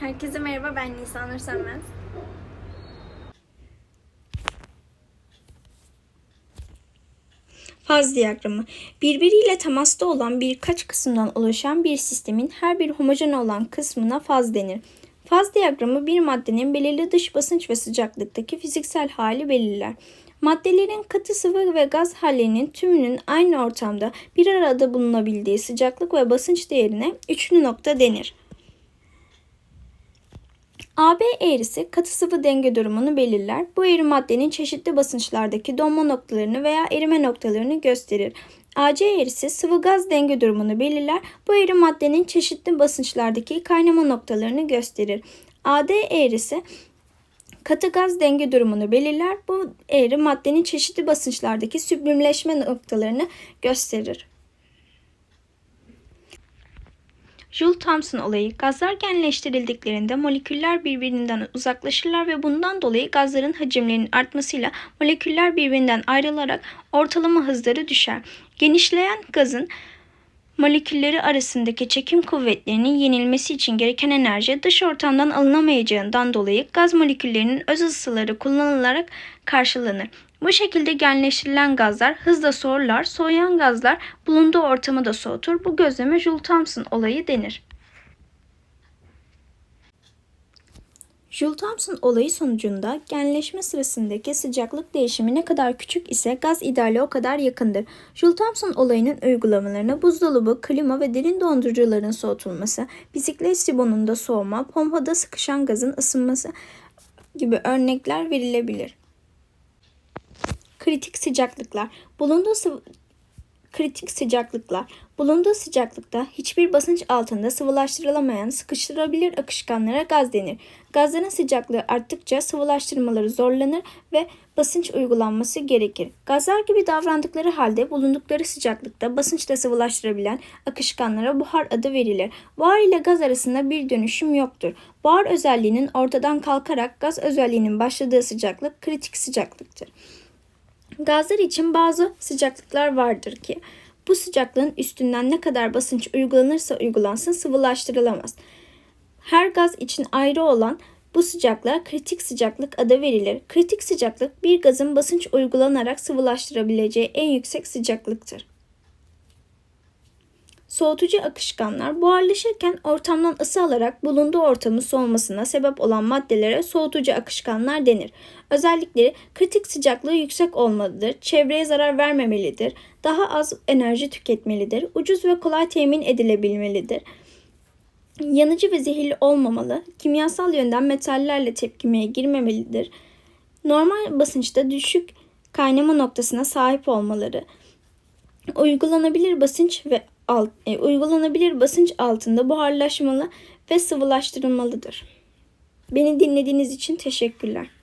Herkese merhaba ben Nisan Nur Sönmez. Faz diyagramı birbiriyle temasta olan birkaç kısımdan oluşan bir sistemin her bir homojen olan kısmına faz denir. Faz diyagramı bir maddenin belirli dış basınç ve sıcaklıktaki fiziksel hali belirler. Maddelerin katı sıvı ve gaz hallerinin tümünün aynı ortamda bir arada bulunabildiği sıcaklık ve basınç değerine üçlü nokta denir. AB eğrisi katı sıvı denge durumunu belirler. Bu eğri maddenin çeşitli basınçlardaki donma noktalarını veya erime noktalarını gösterir. AC eğrisi sıvı gaz denge durumunu belirler. Bu eğri maddenin çeşitli basınçlardaki kaynama noktalarını gösterir. AD eğrisi katı gaz denge durumunu belirler. Bu eğri maddenin çeşitli basınçlardaki süblimleşme noktalarını gösterir. Joule-Thomson olayı gazlar genleştirildiklerinde moleküller birbirinden uzaklaşırlar ve bundan dolayı gazların hacimlerinin artmasıyla moleküller birbirinden ayrılarak ortalama hızları düşer. Genişleyen gazın molekülleri arasındaki çekim kuvvetlerinin yenilmesi için gereken enerji dış ortamdan alınamayacağından dolayı gaz moleküllerinin öz ısıları kullanılarak karşılanır. Bu şekilde genleştirilen gazlar hızla soğurlar, soğuyan gazlar bulunduğu ortamı da soğutur. Bu gözleme Joule-Thomson olayı denir. Joule-Thomson olayı sonucunda genleşme sırasındaki sıcaklık değişimi ne kadar küçük ise gaz ideale o kadar yakındır. Joule-Thomson olayının uygulamalarına buzdolabı, klima ve derin dondurucuların soğutulması, bisiklet sibonunda soğuma, pompada sıkışan gazın ısınması gibi örnekler verilebilir. Kritik sıcaklıklar. Bulunduğu sıvı kritik sıcaklıklar. Bulunduğu sıcaklıkta hiçbir basınç altında sıvılaştırılamayan sıkıştırabilir akışkanlara gaz denir. Gazların sıcaklığı arttıkça sıvılaştırmaları zorlanır ve basınç uygulanması gerekir. Gazlar gibi davrandıkları halde bulundukları sıcaklıkta basınçla sıvılaştırabilen akışkanlara buhar adı verilir. Buhar ile gaz arasında bir dönüşüm yoktur. Buhar özelliğinin ortadan kalkarak gaz özelliğinin başladığı sıcaklık kritik sıcaklıktır. Gazlar için bazı sıcaklıklar vardır ki bu sıcaklığın üstünden ne kadar basınç uygulanırsa uygulansın sıvılaştırılamaz. Her gaz için ayrı olan bu sıcaklığa kritik sıcaklık adı verilir. Kritik sıcaklık bir gazın basınç uygulanarak sıvılaştırabileceği en yüksek sıcaklıktır. Soğutucu akışkanlar buharlaşırken ortamdan ısı alarak bulunduğu ortamın soğumasına sebep olan maddelere soğutucu akışkanlar denir. Özellikleri kritik sıcaklığı yüksek olmalıdır, çevreye zarar vermemelidir, daha az enerji tüketmelidir, ucuz ve kolay temin edilebilmelidir. Yanıcı ve zehirli olmamalı, kimyasal yönden metallerle tepkimeye girmemelidir. Normal basınçta düşük kaynama noktasına sahip olmaları, uygulanabilir basınç ve alt, e, uygulanabilir basınç altında buharlaşmalı ve sıvılaştırılmalıdır. Beni dinlediğiniz için teşekkürler.